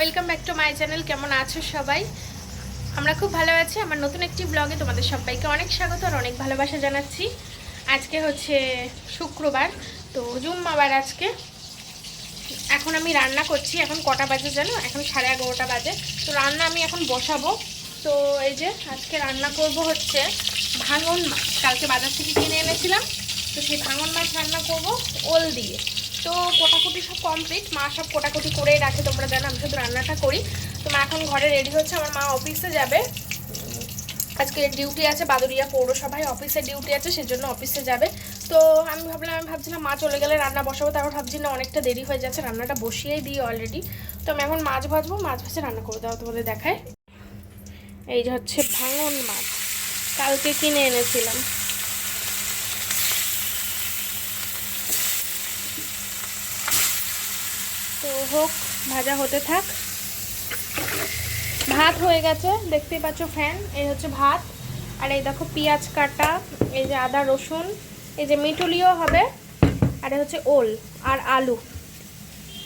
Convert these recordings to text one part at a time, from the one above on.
Welcome back to my channel. কেমন আছো সবাই? আমরা খুব ভালো আছি। আমার নতুন একটি ব্লগে তোমাদের সবাইকে অনেক স্বাগত আর অনেক ভালোবাসা জানাচ্ছি। আজকে হচ্ছে শুক্রবার, তো জুম্মাবার আজকে। এখন আমি রান্না করছি। এখন কটা বাজে জানো? এখন সাড়ে এগারোটা বাজে। তো রান্না আমি এখন বসাবো। তো এই যে আজকে রান্না করব হচ্ছে ভাঙন মাছ। কালকে বাজার থেকে কিনে এনেছিলাম। তো সেই ভাঙন মাছ রান্না করব ওল দিয়ে। তো কোটাকুটি সব কমপ্লিট মা সব কোটাকুটি করেই রাখে, তোমরা জানো, আমি শুধু রান্নাটা করি। তো মা এখন ঘরে রেডি হচ্ছে, আমার মা অফিসে যাবে। আজকে ডিউটি আছে বাদুরিয়া পৌরসভায় অফিসে ডিউটি আছে, সেজন্য অফিসে যাবে। তো আমি ভাবলাম, আমি ভাবছিলাম, মা চলে গেলে রান্না বসাবো, তারপর ভাবছি, না, অনেকটা দেরি হয়ে যাচ্ছে, রান্নাটা বসিয়েই দিই অলরেডি তো আমি এখন মাছ ভাজবো, মাছ ভাজে রান্না করে দেওয়া তোমাদের দেখায়। এই যে হচ্ছে ভাঙন মাছ, কালকে কিনে এনেছিলাম। তো হোক, ভাজা হতে থাক। ভাত হয়ে গেছে, দেখতেই পাচ্ছ ফ্যান এই হচ্ছে ভাত। আর এই দেখো পেঁয়াজ কাটা, এই যে আদা, রসুন, এই যে মিটুলিও হবে, আর হচ্ছে ওল আর আলু।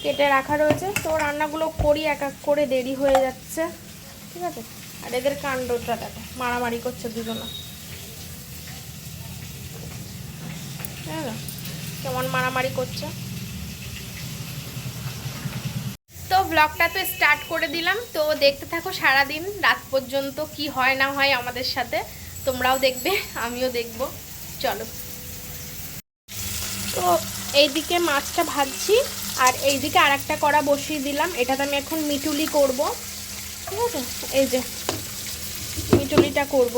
কেটে রাখা রয়েছে, তো রান্নাগুলো করি, এক এক করে দেরি হয়ে যাচ্ছে, ঠিক আছে? আর এদের কাণ্ডটা দেখো, মারামারি করছে দুজনা। হ্যাঁ কেমন মারামারি করছে। তো ব্লগটা তো স্টার্ট করে দিলাম। তো দেখতে থাকো সারাদিন, রাত পর্যন্ত কি হয় না হয় আমাদের সাথে। তোমরাও দেখবে, আমিও দেখব। চলো। তো এইদিকে মাছটা ভাজছি, আর এইদিকে আর একটা কড়া বসিয়ে দিলাম। এটাতে আমি এখন মিটুলি করব। ঠিক আছে? এই যে মিটুলিটা করব।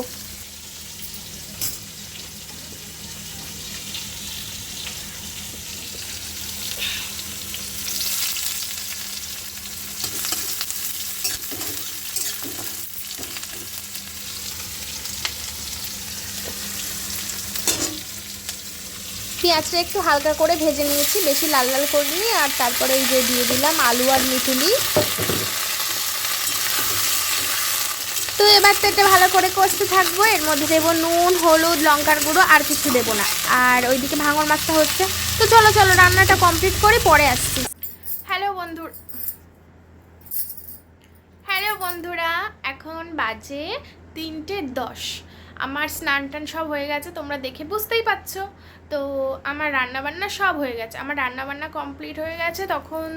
পেঁয়াজটা একটু হালকা করে ভেজে নিয়েছি, বেশি লাল লাল করিনি, আর তারপরে এই যে দিয়ে দিলাম আলু আর মিটুলি তো এবার তো এটা ভালো করে কষতে থাকব, এর মধ্যে দেবো নুন, হলুদ, লঙ্কার গুঁড়ো, আর কিছু দেবো না। আর ওইদিকে ভাঙন মাছটা হচ্ছে। তো চলো চলো, রান্নাটা কমপ্লিট করে পরে আসছি। হ্যালো বন্ধু, হ্যালো বন্ধুরা, এখন বাজে তিনটে দশ। আমার স্নান টান সব হয়ে গেছে, তোমরা দেখে বুঝতেই পারছ। তো আমার রান্নাবান্না সব হয়ে গেছে। আমার রান্নাবান্না কমপ্লিট হয়ে গেছে তখন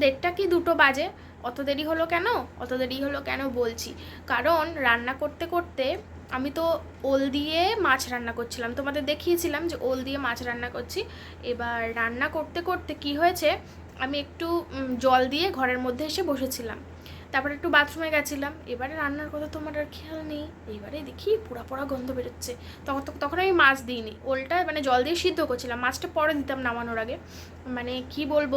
দেড়টা কি দুটো বাজে। অত দেরি হলো কেন? অত দেরি হলো কেন বলছি। কারণ রান্না করতে করতে আমি তো ওল দিয়ে মাছ রান্না করছিলাম। তোমাদের দেখিয়েছিলাম যে ওল দিয়ে মাছ রান্না করছি। এবার রান্না করতে করতে কি হয়েছে? আমি একটু জল দিয়ে ঘরের মধ্যে এসে বসেছিলাম। তারপরে একটু বাথরুমে গেছিলাম। এবারে রান্নার কথা তোমার আর খেয়াল নেই। এবারে দেখি পোড়া পোড়া গন্ধ বেরোচ্ছে। তখন তখন আমি মাছ দিইনি। ওলটা মানে জল দিয়ে সিদ্ধ করছিলাম। মাছটা পরে দিতাম নামানোর আগে। মানে কি বলব?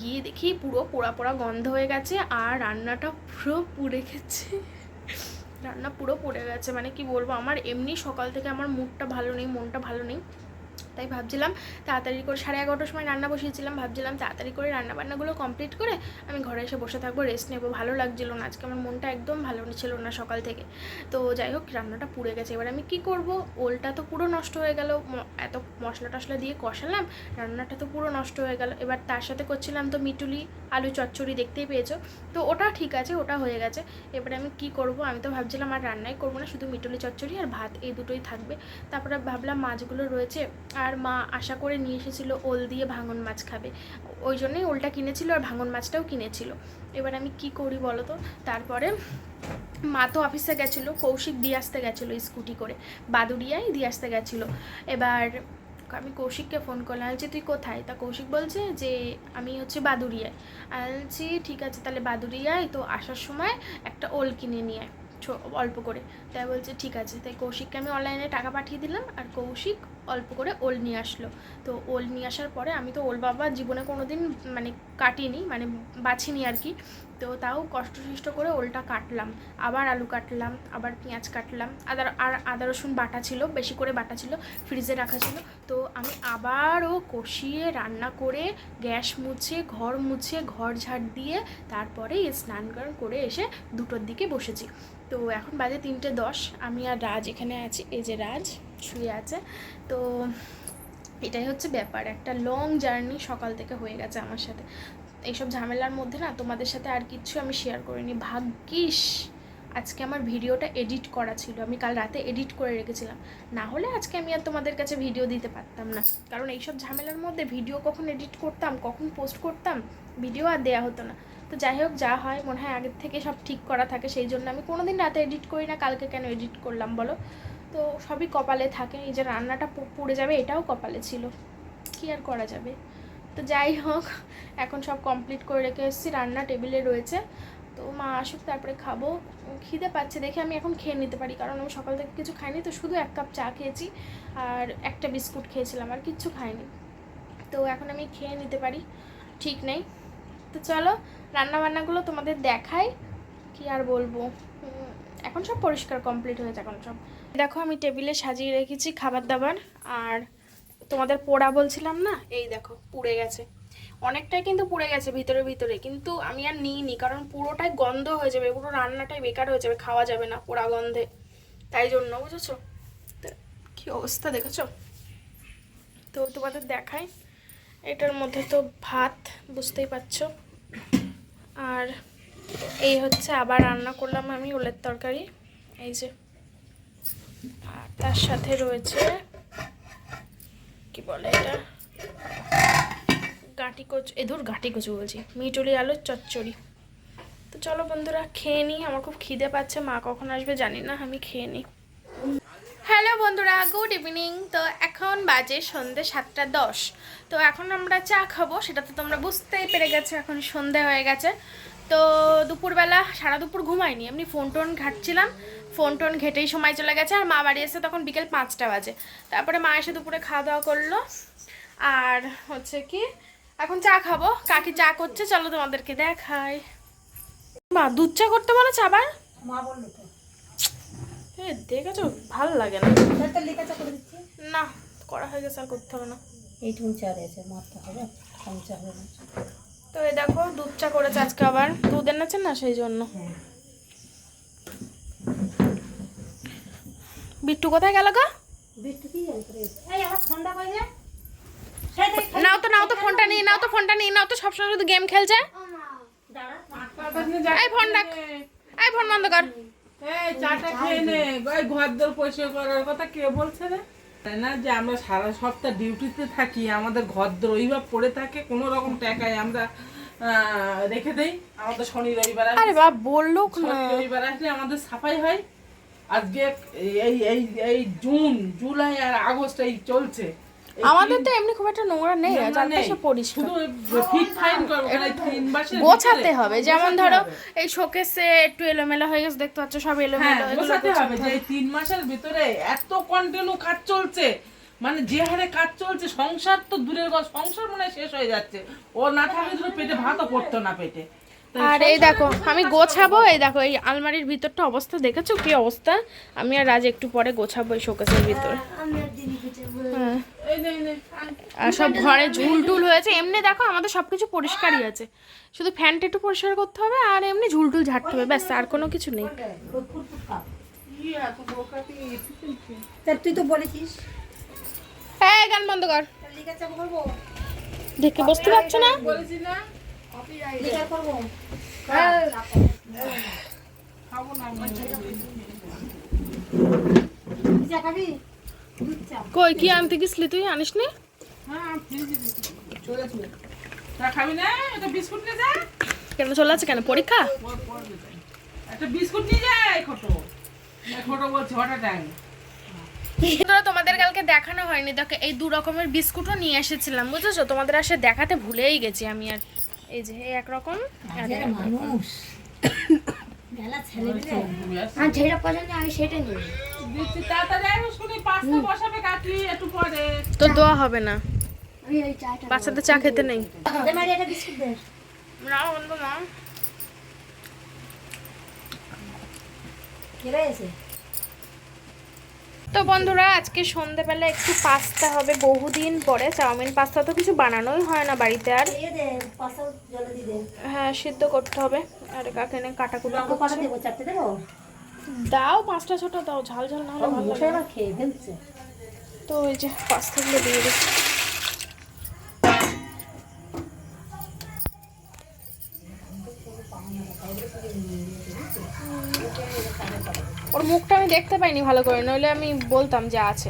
গিয়ে দেখি পুরো পোড়া পোড়া গন্ধ হয়ে গেছে আর রান্নাটা পুরো পুড়ে গেছে। রান্না পুরো পড়ে গেছে। মানে কি বলব? আমার এমনি সকাল থেকে আমার মুডটা ভালো নেই, মনটা ভালো নেই। তাই ভাবছিলাম তাড়াতাড়ি করে সাড়ে এগারোটার সময় রান্না বসিয়েছিলাম, ভাবছিলাম তাড়াতাড়ি করে রান্না বান্নাগুলো কমপ্লিট করে আমি ঘরে এসে বসে থাকব রেস্ট নেব। ভালো লাগছিল না, আজকে আমার মনটা একদম ভালো ছিল না সকাল থেকে। তো যাই হোক, রান্নাটা পুড়ে গেছে। এবার আমি কি করব? ওলটা তো পুরো নষ্ট হয়ে গেল। এত মশলা টশলা দিয়ে কষালাম, রান্নাটা তো পুরো নষ্ট হয়ে গেল। এবার তার সাথে করছিলাম তো মিটুলি আলু চচ্চড়ি, দেখতেই পেয়েছ? তো ওটা ঠিক আছে, ওটা হয়ে গেছে। এবারে আমি কি করব? আমি তো ভাবছিলাম আর রান্নাই করব না, শুধু মিটুলি চচ্চড়ি আর ভাত এই দুটোই থাকবে। তারপরে ভাবলাম মাছগুলো রয়েছে আর মা আশা করে নিয়ে এসেছিল ওল দিয়ে ভাঙন মাছ খাবে। ওই জন্যই ওলটা কিনেছিল আর ভাঙন মাছটাও কিনেছিল। এবার আমি কি করি বলো তো? তারপরে মা তো অফিসে গেছিল, কৌশিক দিয়ে আসতে গেছিল স্কুটি করে, বাদুড়িয়ায় দিয়ে আসতে গেছিল। এবার আমি কৌশিককে ফোন করলাম, বলছি, তুই কোথায়? তা কৌশিক বলছে যে, আমি হচ্ছে বাদুড়িয়ায়। আমি বলছি, ঠিক আছে, তাহলে বাদুড়িয়ায় তো আসার সময় একটা ওল কিনে নিয়ে আয় অল্প করে। তাই বলছে, ঠিক আছে। তাই কৌশিককে আমি অনলাইনে টাকা পাঠিয়ে দিলাম আর কৌশিক অল্প করে ওল নিয়ে আসলো। তো ওল নিয়ে আসার পরে আমি তো ওল বাবা জীবনে কোনো দিন মানে কাটিনি মানে বাছিনি আর কি। তো তাও কষ্ট সৃষ্ট করে ওলটা কাটলাম। আবার আলু কাটলাম, আবার পেঁয়াজ কাটলাম, আদা, আর আদা, রসুন বাটা ছিল, বেশি করে বাটা ছিল, ফ্রিজে রাখা ছিল। তো আমি আবারও কষিয়ে রান্না করে গ্যাস মুছে, ঘর মুছে, ঘর ঝাড় দিয়ে তারপরে স্নান করে এসে দুটোর দিকে বসেছি। তো এখন বাজে তিনটে দশ, আমি আর রাজ এখানে আছি। এই যে রাজ। শুয়ে আছে। তো এটাই হচ্ছে ব্যাপার। একটা লং জার্নি সকাল থেকে হয়ে গেছে আমার সাথে। এইসব ঝামেলার মধ্যে না তোমাদের সাথে আর কিচ্ছু আমি শেয়ার করিনি। ভাগ্যিস আজকে আমার ভিডিওটা এডিট করা ছিল। আমি কাল রাতে এডিট করে রেখেছিলাম। না হলে আজকে আমি আর তোমাদের কাছে ভিডিও দিতে পারতাম না। কারণ এইসব ঝামেলার মধ্যে ভিডিও কখন এডিট করতাম, কখন পোস্ট করতাম ভিডিও আর দেয়া হতো না। তো যাই হোক, যা হয়, মনে হয় আগের থেকে সব ঠিক করা থাকে। সেই জন্য আমি কোনোদিন রাতে এডিট করি না। কালকে কেন এডিট করলাম বলো? তো সবই কপালে থাকে এই যে রান্নাটা পুড়ে যাবে, এটাও কপালে ছিল। কি আর করা যাবে? তো যাই হোক, এখন সব কমপ্লিট করে রেখে এসেছি, রান্না টেবিলে রয়েছে। তো মা আসুক, তারপরে খাব। খিদে পাচ্ছে, দেখে আমি এখন খেয়ে নিতে পারি, কারণ আমি সকাল থেকে কিছু খাইনি, তো শুধু এক কাপ চা খেয়েছি আর একটা বিস্কুট খেয়েছিলাম, আর কিচ্ছু খাইনি। তো এখন আমি খেয়ে নিতে পারি, ঠিক নেই। তো চলো রান্না বান্নাগুলো তোমাদের দেখাই, কি আর বলব? এখন সব পরিষ্কার কমপ্লিট হয়েছে এখন সব। দেখো, আমি টেবিলে সাজিয়ে রেখেছি খাবার দাবার আর তোমাদের পোড়া বলছিলাম না? এই দেখো, পুড়ে গেছে। অনেকটাই কিন্তু পুড়ে গেছে, ভিতরে ভিতরে। কিন্তু আমি আর নিইনি, কারণ পুরোটাই গন্ধ হয়ে যাবে, পুরো রান্নাটাই বেকার হয়ে যাবে, খাওয়া যাবে না পোড়া গন্ধে। তাই জন্য, বুঝেছ? কি অবস্থা দেখেছ? তো তোমাদের দেখাই, এটার মধ্যে তো ভাত, বুঝতেই পারছ। আর এই হচ্ছে আবার রান্না করলাম আমি ওলের তরকারি। এই যে আর তার সাথে রয়েছে, কি বলে এটা? গাঁটি কচু এধুর গাঁটি কচু বলছি, মিটুলি আলুর চচ্চড়ি। তো চলো বন্ধুরা, খেয়ে নিই, আমার খুব খিদে পাচ্ছে, মা কখন আসবে জানি না, আমি খেয়ে নিই। হ্যালো বন্ধুরা, গুড ইভিনিং, তো এখন বাজে সন্ধে সাতটা দশ। তো এখন আমরা চা খাব, সেটা তো তোমরা বুঝতেই পেরে গেছো, এখন সন্ধে হয়ে গেছে। তো দুপুরবেলা, সারা দুপুর ঘুমাইনি, এমনি ফোন টোন ঘাটছিলাম ফোন টোন ঘেটেই সময় চলে গেছে আর মা বাড়ি এসে তখন বিকেল পাঁচটা বাজে। তারপরে মা এসে দুপুরে খাওয়া দাওয়া করল। আর হচ্ছে কি এখন চা খাব। কাকি চা করছে চলো তোমাদেরকে দেখাই। মা দুধ চা করতে বলেছে আবার? মা বলল তো। দেখেছ? ভালো লাগে না। না করা হয়ে গেছে আর করতে হবে না। এইটুকু চা রয়েছে মারতে হবে। কম চা হবে তো এই দেখো দুধ চা করেছে আজকে আবার। দুধ এনেছেন না সেই জন্য? হ্যাঁ। বিট্টু কোথায় গেল গো? নাও তো নাও তো ফোনটা নিয়ে নাও তো ফোনটা নিয়ে নাও তো সবসময় শুধু গেম খেলছে। দাঁড়া এই ফোন এই ফোন বন্ধ কর। এই চাটা খেয়ে নে। ঘর দর করার কথা কে বলছে রে? তাই না যে আমরা সারা সপ্তাহ ডিউটিতে থাকি আমাদের ঘর দর ওইভাবে পড়ে থাকে কোনো রকম টাকায় আমরা রেখে দেই। আমাদের শনি রবিবার আরে বলল শনি রবিবার আসলে আমাদের সাফাই হয়। আজকে এই এই এই জুন জুলাই আর আগস্ট এই চলছে। আমাদের তো এমনি খুব একটা নোংরা নেই চারপাশে পরিষ্কার। গোছাতে হবে। যেমন ধরো এই শোকেসে একটু এলোমেলো হয়ে গেছে দেখতে পাচ্ছ সব হ্যাঁ এলোমেলো গোছাতে গোছাতে হবে যে এই তিন মাসের ভিতরে এত কন্টিনিউ কাজ চলছে। মানে যে হারে কাজ চলছে সংসার তো দূরের সংসার মনে হয় শেষ হয়ে যাচ্ছে। ও না থাকলে পেটে ভাতও পড়তো না পেটে। আর এই দেখো আমি গোছাবো এই দেখো এই আলমারির ভিতরটা অবস্থা দেখেছ? কি অবস্থা? আমি আর রাজ একটু পরে গোছাবো এই শোকেসের ভিতরে। হ্যাঁ। আর সব ঘরে ঝুল টুল হয়েছে। এমনি দেখো আমাদের সব কিছু পরিষ্কারই আছে। শুধু ফ্যানটা একটু পরিষ্কার করতে হবে আর এমনি ঝুল টুল ঝাড়তে হবে ব্যাস আর কোনো কিছু নেই। তুই তো বলেছিস। হ্যাঁ গান বন্ধ কর। দেখে বসতে পারছ না। কই, কি আনতে গেছিলি তুই? আনিস নি? কেন, চলে আছে কেন? পরীক্ষা? তোমাদের কালকে দেখানো হয়নি। দেখো, এই দু রকমের বিস্কুটও নিয়ে এসেছিলাম, বুঝেছ? তোমাদের আসে দেখাতে ভুলেই গেছি আমি আর এই যে এই একরকম। মানুষ। তো দোয়া হবে না। আমি ওই বাচ্চাদের চা খেতে নেই। না তো বন্ধুরা আজকে সন্ধেবেলা একটু পাস্তা হবে বহুদিন পরে। চাউমিন পাস্তা তো কিছু বানানোই হয় না বাড়িতে আর। হ্যাঁ সিদ্ধ করতে হবে। আর কাকে কাটাকুটি কটা দেবো দাও পাঁচটা ছোট দাও ঝাল ঝাল না হলে ভালো লাগে তো ওই যে পাস্তাগুলো দিয়ে দিচ্ছি। ওর মুখটা আমি দেখতে পাইনি ভালো করে, নইলে আমি বলতাম যে আছে।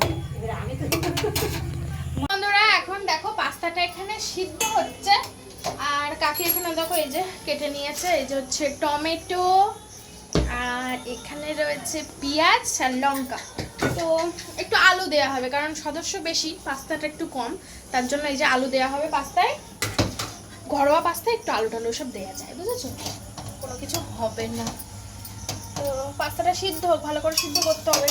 বন্ধুরা, এখন দেখো পাস্তাটা এখানে সিদ্ধ হচ্ছে। আর কাকি এখানে দেখো এই যে কেটে নিয়েছে, এই যে হচ্ছে টমেটো, আর এখানে রয়েছে পেঁয়াজ আর লঙ্কা। তো একটু আলু দেওয়া হবে, কারণ সদস্য বেশি, পাস্তাটা একটু কম। তার জন্য এই যে আলু দেওয়া হবে পাস্তায়। ঘরোয়া পাস্তায় একটু আলু টালু সব দেওয়া যায়, বুঝেছ? কোনো কিছু হবে না। পাস্তাটা সিদ্ধ হোক ভালো করে সিদ্ধ করতে হবে।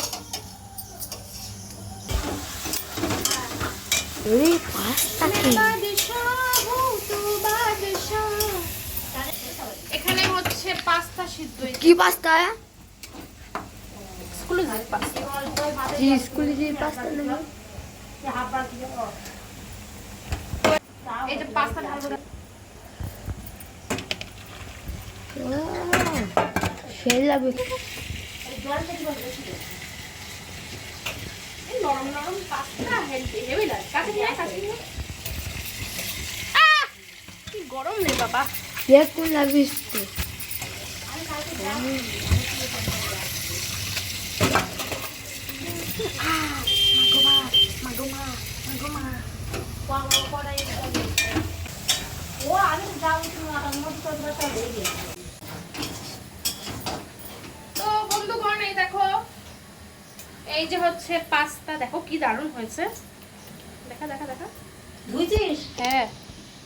এখানে হচ্ছে পাস্তা সিদ্ধ কি পাস্তা? পাস্তা। জি স্কুলে যে পাস্তা নেই এই যে পাস্তা ঢালবো। লাগবে। এই নরম নরম পাস্তা হেলদি হেভি লাগে। কাছে নিয়ে কাছে নিয়ে। গরম রে বাবা। দেখুন লাগবে তো তো বন্ধুগণ এই দেখো এই যে হচ্ছে পাস্তা দেখো কি দারুণ হয়েছে। দেখা দেখা দেখা। বুঝছিস হ্যাঁ।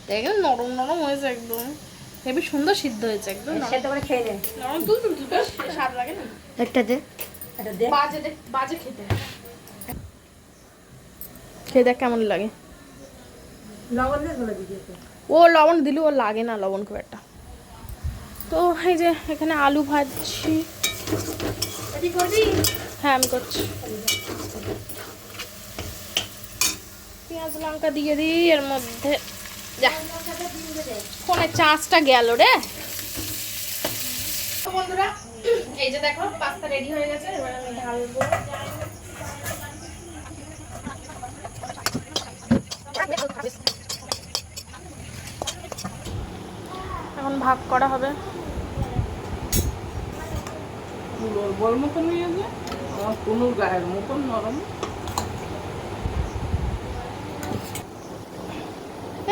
দেখো নরম নরম হয়েছে একদম। হেবি সুন্দর সিদ্ধ হয়েছে একদম করে খেয়ে নে। নরম তুল তুল তুল স্বাদ লাগে না? একটা দে। একটা দে। বাজে দেখ বাজে খেতে। খেয়ে দেখ কেমন লাগে। লবণ দে ও লবণ দিলে ও লাগে না লবণ খুব একটা। তো এই যে এখানে আলু ভাজছি। করবি? হ্যাঁ আমি করছি। পেঁয়াজ, লঙ্কা দিয়ে দিই, এর মধ্যে ফোনের চার্জটা গেল রে। বন্ধুরা, এই যে দেখো, পাস্তা রেডি হয়ে গেছে, এবার আমি ঢালবো। এখন ভাগ করা হবে। বল মতন নিয়ে আমার পুনুর গায়ের মতন নরম।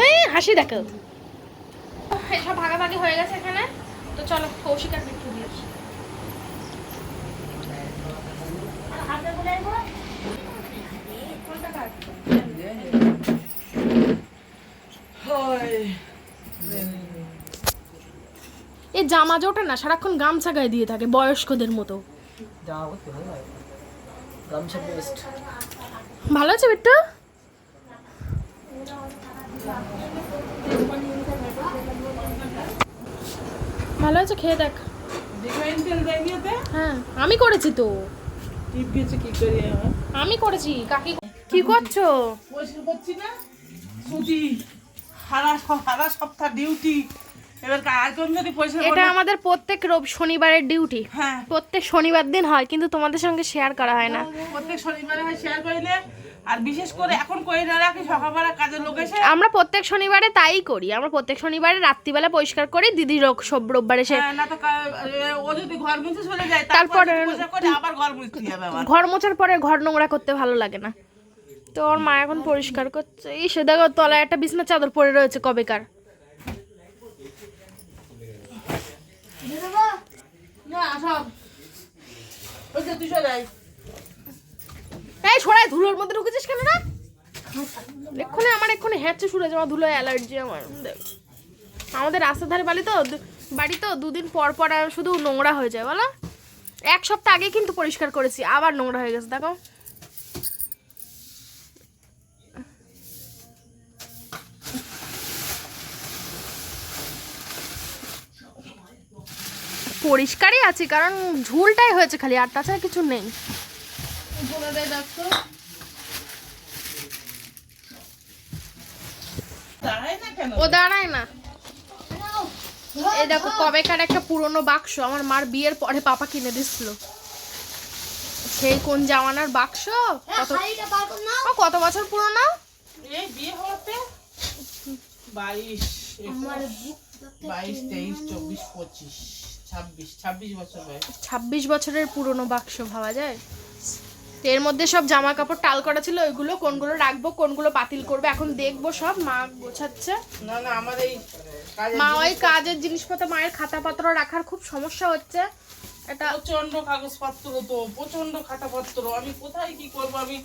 এই হাসি দেখো এসব ভাগাভাগি হয়ে গেছে এখানে। তো চলো কৌশিক আর একটু দিয়ে আসি। এই জামা জোটা না সারাক্ষণ গামছা গায়ে দিয়ে থাকে বয়স্কদের মতো। জামা লাগে গামছা ভালো আছে বিট্টু? ভালো আছে খেয়ে দেখ। হ্যাঁ আমি করেছি তো। টিপ গেছে কি করি আমি করেছি কাকি। কি করছ? পরিষ্কার করছি না। ছুটি সারা সারা সপ্তাহ ডিউটি এবার যদি এটা আমাদের প্রত্যেক রব শনিবারের ডিউটি। হ্যাঁ। প্রত্যেক শনিবার দিন হয় কিন্তু তোমাদের সঙ্গে শেয়ার করা হয় না। প্রত্যেক শনিবারে হয় শেয়ার করিলে আর বিশেষ করে এখন না রাখি সকালবেলা কাজের লোক এসে আমরা প্রত্যেক শনিবারে তাই করি। আমরা প্রত্যেক শনিবারে রাত্রিবেলা পরিষ্কার করি দিদি রোগ সব রোববারে সে হ্যাঁ, না তো ও যদি ঘর মুছে চলে যায় তারপর- আবার ঘর মুছতে হবে ঘর মোছার পরে ঘর নোংরা করতে ভালো লাগে না। তো ওর মা এখন পরিষ্কার করছে। এই সে দেখো তলায় একটা বিছনা চাদর পড়ে রয়েছে কবেকার না সব ওই যে তুই চলে আয়। এই ছড়ায় ধুলোর মধ্যে ঢুকেছিস কেন না এক্ষুনি আমার এক্ষুনি হ্যাঁচে হয়েছে যাওয়া ধুলো অ্যালার্জি আমার আমাদের রাস্তার ধারে বাড়ি তো বাড়ি তো দুদিন পর পর শুধু নোংরা হয়ে যায়, বলো? এক সপ্তাহ আগে কিন্তু পরিষ্কার করেছি, আবার নোংরা হয়ে গেছে, দেখো। পরিষ্কারই আছে কারণ ঝুলটাই হয়েছে খালি আর তাছাড়া কিছু নেই। ও দাঁড়ায় না। এই দেখো কবেকার একটা পুরনো বাক্স আমার মার বিয়ের পরে পাপা কিনে দিছিল। সেই কোন জামানার বাক্স? কত না ও কত বছর পুরনো? এই বিয়ে হওয়াতে বাইশ বাইশ তেইশ চব্বিশ পঁচিশ। ছাব্বিশ বছরের পুরনো বাক্স ভাবা যায়? তো এর মধ্যে সব জামা কাপড় টাল করা ছিল ওইগুলো কোনগুলো রাখব কোনগুলো বাতিল করব এখন দেখব সব মা গোছাচ্ছে। না না আমার এই মা ওই কাজের জিনিসপত্র মায়ের খাতা খাতাপত্র রাখার খুব সমস্যা হচ্ছে। এটা প্রচণ্ড কাগজপত্র তো প্রচণ্ড খাতাপত্র। আমি কোথায় কি করব? আমি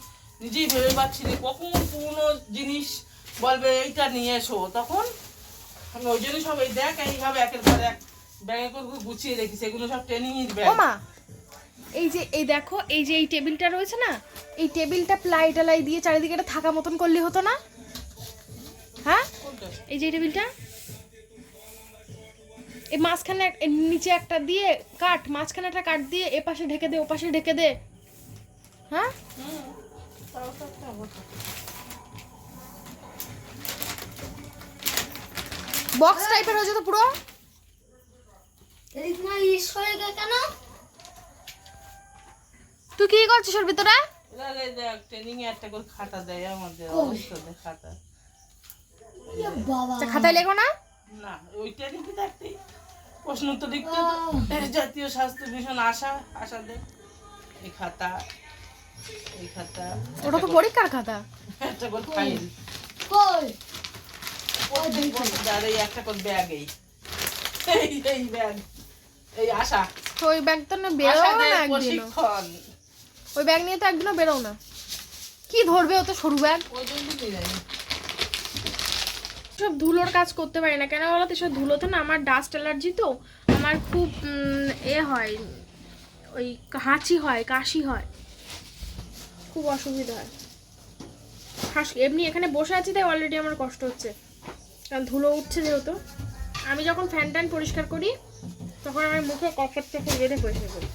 নিজেই ভেবে পাচ্ছি না কখন পুরনো জিনিস বলবে এইটা নিয়ে এসো। তখন আমি ওই জন্য সব এই দেখ এইভাবে একের পর এক ব্যাগে করে করে গুছিয়ে রেখেছি এগুলো সব ট্রেনিং এর ব্যাগ ও এই যে এই দেখো এই যে এই টেবিলটা রয়েছে না এই টেবিলটা প্লাই টালাই দিয়ে চারিদিকে এটা থাকা মতন করলে হতো না? হ্যাঁ? এই যে এই টেবিলটা। এই মাঝখানে নিচে একটা দিয়ে কাট মাঝখানে একটা কাট দিয়ে এ পাশে ঢেকে দে ও পাশে ঢেকে দে। হ্যাঁ? বক্স টাইপের হয়েছে তো পুরো এদিক না ইস হয়ে গেল কেন? তুই কি করছিস ওর ভিতরে? খাতা আচ্ছা, খাতায় লেখো না? না ওই ট্রেনিং কি প্রশ্ন তো লিখতে জাতীয় স্বাস্থ্য মিশন আশা আশা দে এই খাতা এই খাতা। ওটা তো পরীক্ষার খাতা। একটা করে ফাইল কই? এই একটা করে ব্যাগ এই। ব্যাগ এই আশা। ওই ব্যাগ তো না বেরো আশাদের না একদিনও। ওই ব্যাগ নিয়ে তো একদিনও বেরো না। কি ধরবে ও তো সরু ব্যাগ? ওই জন্য নিয়ে যাই সব ধুলোর কাজ করতে পারি না। কেন বলো তো সব ধুলোতে না আমার ডাস্ট অ্যালার্জি তো আমার খুব এ হয় ওই হাঁচি হয় কাশি হয়। খুব অসুবিধা হয়। হাস এমনি এখানে বসে আছি তাই অলরেডি আমার কষ্ট হচ্ছে। কারণ ধুলো উঠছে যেহেতু। আমি যখন ফ্যান ট্যান পরিষ্কার করি তখন আমি মুখে কপার চকর বেঁধে পরিষ্কার করি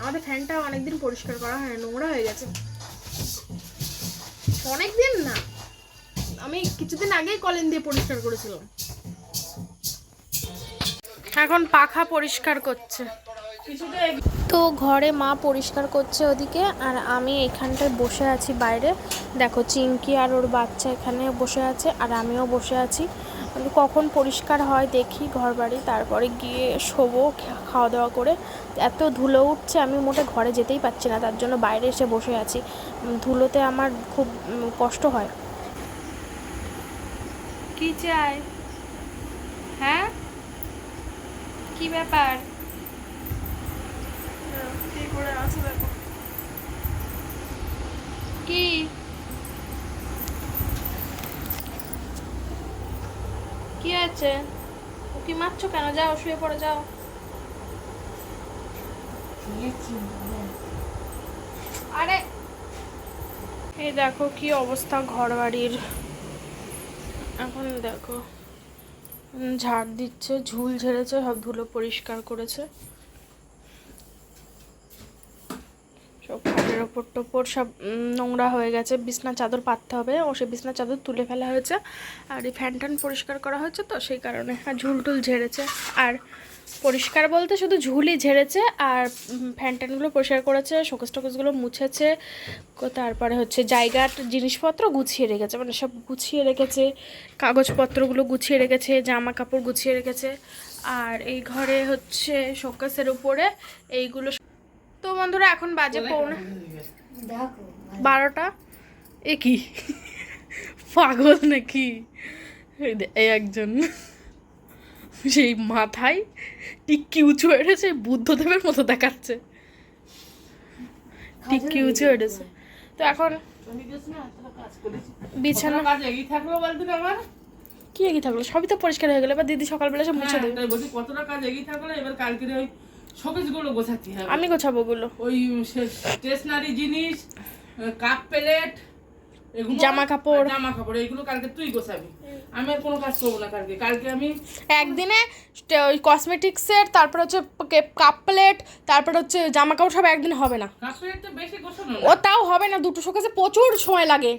আমাদের ফ্যানটা অনেকদিন পরিষ্কার করা হয়, নোংরা হয়ে গেছে। অনেকদিন না, আমি কিছুদিন আগেই কলেন দিয়ে পরিষ্কার করেছিলাম। এখন পাখা পরিষ্কার করছে। তো ঘরে মা পরিষ্কার করছে ওদিকে, আর আমি এখানটায় বসে আছি বাইরে। দেখো, চিঙ্কি আর ওর বাচ্চা এখানে বসে আছে, আর আমিও বসে আছি। কখন পরিষ্কার হয় দেখি ঘর বাড়ি তারপরে গিয়ে শোবো খাওয়া দাওয়া করে। এত ধুলো উঠছে, আমি মোটে ঘরে যেতেই পারছি না, তার জন্য বাইরে এসে বসে আছি। ধুলোতে আমার খুব কষ্ট হয়। কি চাই? হ্যাঁ? কি ব্যাপার কি করে আছে দেখো কি আছে। কি মারছো কেন? যাও শুয়ে পড়ে যাও। আরে! এই দেখো কি অবস্থা ঘর বাড়ির এখন দেখো ঝাড় দিচ্ছে ঝুল ঝেড়েছে সব ধুলো পরিষ্কার করেছে। খাটের ওপর টোপর সব নোংরা হয়ে গেছে। বিছনা চাদর পাততে হবে। ও সে বিছনা চাদর তুলে ফেলা হয়েছে। আর এই ফ্যান ট্যান পরিষ্কার করা হয়েছে তো, সেই কারণে। আর ঝুল টুল ঝেড়েছে। আর পরিষ্কার বলতে শুধু ঝুলই ঝেড়েছে আর ফ্যান ট্যানগুলো পরিষ্কার করেছে, শোকেস টোকেসগুলো মুছেছে। তারপরে হচ্ছে জায়গার জিনিসপত্র গুছিয়ে রেখেছে। মানে সব গুছিয়ে রেখেছে, কাগজপত্রগুলো গুছিয়ে রেখেছে জামা কাপড় গুছিয়ে রেখেছে। আর এই ঘরে হচ্ছে শোকেসের উপরে এইগুলো তো বন্ধুরা এখন বাজে পৌনে দেখো বারোটা। এ কি? পাগল নাকি? এই একজন। সেই মাথায় টিক্কি উঁচু হয়েছে বুদ্ধদেবের মতো দেখাচ্ছে। টিক্কি উঁচু হয়ে হয়েছে তো এখন বিছানা এগিয়ে থাকল বলতে আমার কি এগিয়ে থাকল? সবই তো পরিষ্কার হয়ে গেলো। এবার দিদি সকালবেলা সব মুছে হ্যাঁ, দেবে। তাই কতটা কাজ এগিয়ে থাকল এবার কালকে ওই শোকেসগুলো গোছাতে হবে। আমি গোছাবো ওগুলো। ওই স্টেশনারি জিনিস কাপ প্লেট জামা কাপড়। জামা কাপড় এগুলো কালকে তুই গোছাবি। আমি আর কোনো কাজ করব না কালকে। কালকে আমি একদিনে ওই কসমেটিক্সের তারপর হচ্ছে কাপ প্লেট তারপর হচ্ছে জামা কাপড় সব একদিনে হবে না। কাপ প্লেট তো বেশি গোছানো ও তাও হবে না দুটো শোকেসে প্রচুর সময় লাগে।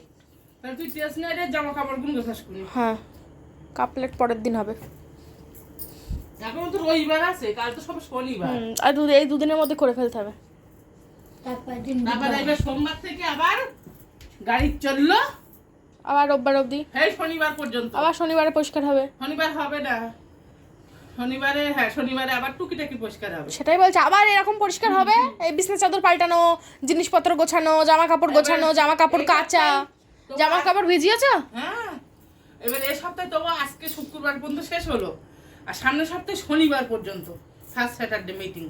তাহলে তুই স্টেশনারি জামা কাপড়গুলো গোছাস হ্যাঁ কাপ প্লেট পরের দিন হবে। এখন তো রবিবার আছে কাল তো সব শনিবার। হুম, আর দু এই দুদিনের মধ্যে করে ফেলতে হবে। তারপর এবার সোমবার থেকে আবার গাড়ি চলল। আবার রোববার অবধি। এই শনিবার পর্যন্ত। আবার শনিবারে পরিষ্কার হবে। শনিবার হবে না। শনিবারে হ্যাঁ শনিবারে আবার টুকিটাকি পরিষ্কার হবে। সেটাই বলছে আবার এরকম পরিষ্কার হবে? এই বিছনা চাদর পাল্টানো জিনিসপত্র গোছানো জামা কাপড় গোছানো জামা কাপড় কাচা। জামা কাপড় ভিজিয়েছো? হ্যাঁ এবার এই সপ্তাহে তবু আজকে শুক্রবার পর্যন্ত শেষ হলো। আর সামনের সপ্তাহে শনিবার পর্যন্ত ফার্স্ট স্যাটারডে মিটিং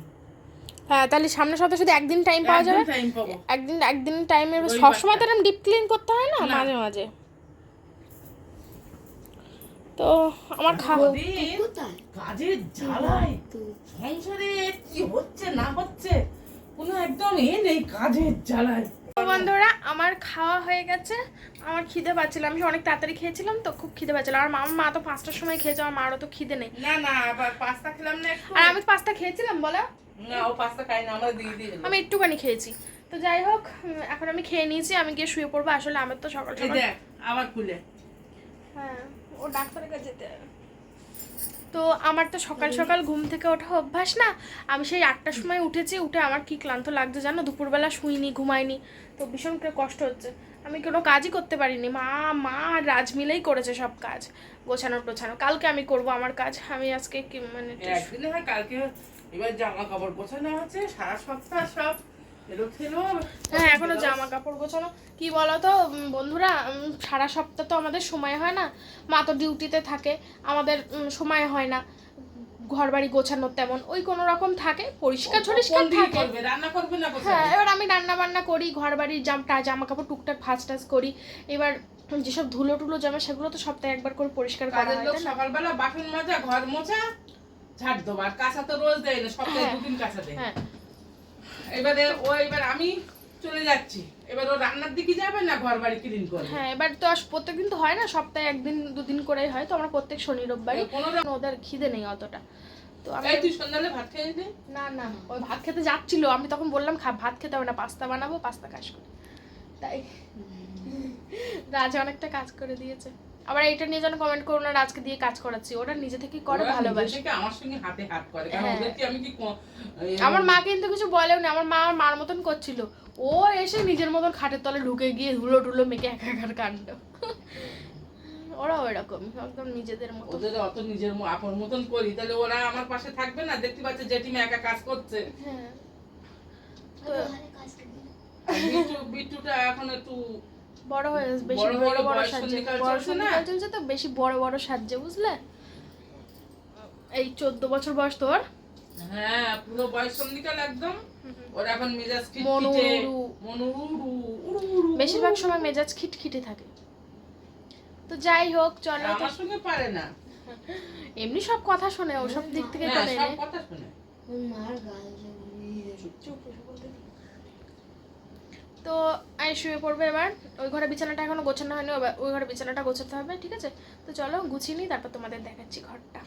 হ্যাঁ তাহলে সামনের সপ্তাহে শুধু একদিন টাইম পাওয়া যাবে? টাইম পাবো। একদিন একদিন টাইমে রবিবারটা। সবসময় তো এরকম ডিপ ক্লিন করতে হয় না। মাঝে মাঝে। তো আমার খাওয়া কাজের জ্বালায় সংসারে কি হচ্ছে না হচ্ছে কোনো একদম এ নেই কাজের জ্বালায়। বন্ধুরা আমার খাওয়া হয়ে গেছে। আমার খিদে পাচ্ছিল। আমি অনেক তাড়াতাড়ি খেয়েছিলাম তো খুব খিদে পাচ্ছিল। আর মা মা তো পাঁচটার সময় খেয়েছে আমার মারও তো খিদে নেই। না না আবার পাস্তা খেলাম না একটু। আর আমি তো পাঁচটা খেয়েছিলাম বলো? না ও পাস্তা খাই না আমরা দিয়ে দিয়ে আমি একটুখানি খেয়েছি। তো যাই হোক এখন আমি খেয়ে নিয়েছি আমি গিয়ে শুয়ে পড়ব। আসলে আমার তো সকাল সকাল আবার খুলে। হ্যাঁ ও ডাক্তারের কাছে যেতে। তো আমার তো সকাল সকাল ঘুম থেকে ওঠা অভ্যাস না। আমি সেই আটটার সময় উঠেছি, উঠে আমার কি ক্লান্ত লাগছে জানো? দুপুরবেলা শুইনি, ঘুমাইনি। তো ভীষণ কষ্ট হচ্ছে। আমি কোনো কাজই করতে পারিনি। মা মা আর রাজ মিলেই করেছে সব কাজ। গোছানো, টোছানো। কালকে আমি করব আমার কাজ। আমি আজকে কি মানে কালকে এবার জামা কাপড় গোছানো আছে, সারা সপ্তাহ সব হ্যাঁ এখনও জামা কাপড় গোছানো। কি বলতো বন্ধুরা সারা সপ্তাহ তো আমাদের সময় হয় না। মা তো ডিউটিতে থাকে আমাদের সময় হয় না ঘর বাড়ি গোছানোর তেমন। ওই কোনো রকম থাকে পরিষ্কার ঝরিষ্কার থাকে। হ্যাঁ এবার আমি রান্না বান্না করি ঘর বাড়ির জামটা জামা কাপড় টুকটাক ভাজ টাস করি। এবার যেসব ধুলো টুলো জামা সেগুলো তো সপ্তাহে একবার করে পরিষ্কার করা হয়? সকালবেলা বাসন মাজা ঘর মোছা ঝাড় দেবো আর কাঁচা তো রোজ দেয় না সপ্তাহে হ্যাঁ। দুদিন কাঁচা দেয়। হ্যাঁ। এবারে ও এবার আমি চলে যাচ্ছি। এবার ও রান্নার দিকে যাবে না ঘর বাড়ি ক্লিন করবে? হ্যাঁ এবার তো প্রত্যেকদিন তো হয় না সপ্তাহে একদিন দুদিন করেই হয়। তো আমরা প্রত্যেক শনি রোববারই কোনো ওদের খিদে নেই অতটা। তো আমি তুই সন্ধ্যালে ভাত খেয়ে নে। না না ওই ভাত খেতে যাচ্ছিল। আমি তখন বললাম ভাত খেতে হবে না পাস্তা বানাবো পাস্তা কাজ করে। তাই রাজা অনেকটা কাজ করে দিয়েছে। আবার এটা নিয়ে যেন কমেন্ট করো না রাজকে দিয়ে কাজ করাচ্ছি। ওরা নিজে থেকেই করে ভালোবাসে। থেকে আমার সঙ্গে হাতে হাত করে। কারণ হ্যাঁ। ওদেরকে আমি কি আমার মা কিন্তু কিছু বলেও না আমার মা আমার মার মতন করছিল। ও এসে নিজের মতন খাটের তলে ঢুকে গিয়ে ধুলো টুলো মেখে একাকার কাণ্ড। ওরা ওইরকম একদম নিজেদের মতো। ওদের অত নিজের আপন মতন করি। তাহলে ওরা আমার পাশে থাকবে না? দেখতে পাচ্ছে জেঠিমা একা কাজ করছে। হ্যাঁ। তো ওখানে কাজ করবি আর বিট্টু বিট্টুটা এখন একটু বড় হয়ে বেশি বড় বড় হয়ে বড় সন্ধিকাল চলছে তো বেশি বড় বড় সাজছে বুঝলে? এই চোদ্দ বছর বয়স তোর। হ্যাঁ পুরো বয়স সন্ধিকাল একদম ওরা এখন মেজাজ খিটখিটে। মনুরু। বেশিরভাগ সময় মেজাজ খিটখিটে থাকে। তো যাই হোক চলো আমার সঙ্গে পারে না। এমনি সব কথা শোনে ওসব দিক থেকে তো হ্যাঁ নেই কথা শুনে। মার গাল জ্বালিয়ে তো আমি শুয়ে পড়বে এবার। ওই ঘরে বিছানাটা এখনও গোছানো হয়নি ওই ঘরে বিছানাটা গোছাতে হবে ঠিক আছে? তো চলো গুছিয়ে নিই তারপর তোমাদের দেখাচ্ছি ঘরটা।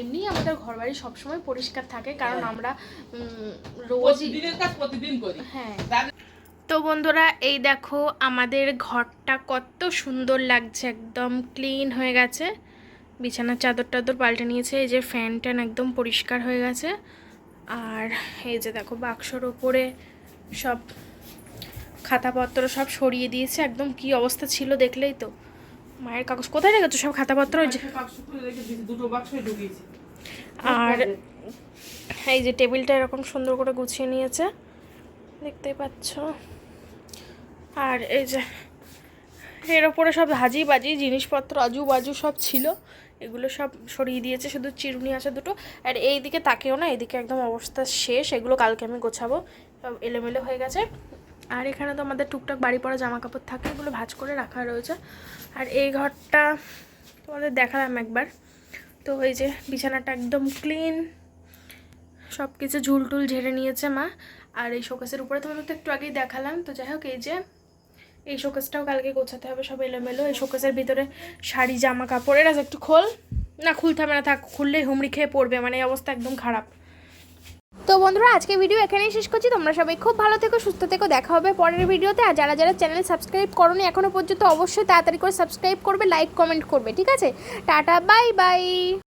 এমনি আমাদের ঘর বাড়ি সবসময় পরিষ্কার থাকে কারণ আমরা উম, রোজই প্রতিদিন করি। হ্যাঁ। তো বন্ধুরা এই দেখো আমাদের ঘরটা কত সুন্দর লাগছে একদম ক্লিন হয়ে গেছে। বিছানার চাদর টাদর পাল্টে নিয়েছে এই যে ফ্যান ট্যান একদম পরিষ্কার হয়ে গেছে। আর এই যে দেখো বাক্সর ওপরে সব খাতাপত্র সব সরিয়ে দিয়েছে একদম কি অবস্থা ছিল দেখলেই তো। মায়ের কাগজ কোথায় রেখেছো সব খাতাপত্র? আর এই যে। টেবিলটা এরকম সুন্দর করে গুছিয়ে নিয়েছে দেখতেই পাচ্ছ। আর এই যে এর ওপরে সব হাজি বাজি জিনিসপত্র আজু বাজু সব ছিল। এগুলো সব সরিয়ে দিয়েছে শুধু চিরুনি আছে দুটো। আর এই দিকে তাকেও না এদিকে একদম অবস্থা শেষ। এগুলো কালকে আমি গোছাবো। সব এলোমেলো হয়ে গেছে। আর এখানে তো আমাদের টুকটাক বাড়ি পড়া জামা কাপড় থাকে, এগুলো ভাজ করে রাখা রয়েছে। আর এই ঘরটা তোমাদের দেখালাম একবার। তো এই যে বিছানাটা একদম ক্লিন সব কিছু ঝুল টুল ঝেড়ে নিয়েছে মা। আর এই শোকেসের উপরে তোমাদের তো একটু আগেই দেখালাম। তো যাই হোক, এই যে এই শোকেসটাও কালকে গোছাতে হবে সব এলোমেলো। এই শোকেসের ভিতরে শাড়ি জামা কাপড় এরা একটু খোল। না, খুলতে হবে না, থাক, খুললেই হুমড়ি খেয়ে পড়বে মানে এই অবস্থা একদম খারাপ। তো বন্ধুরা আজকে ভিডিও এখানেই শেষ করছি। তোমরা সবাই খুব ভালো থেকো, সুস্থ থেকো, দেখা হবে পরের ভিডিওতে আর যারা যারা চ্যানেল সাবস্ক্রাইব করোনি এখনও পর্যন্ত, অবশ্যই তাড়াতাড়ি করে সাবস্ক্রাইব করবে লাইক কমেন্ট করবে, ঠিক আছে? Tata bye bye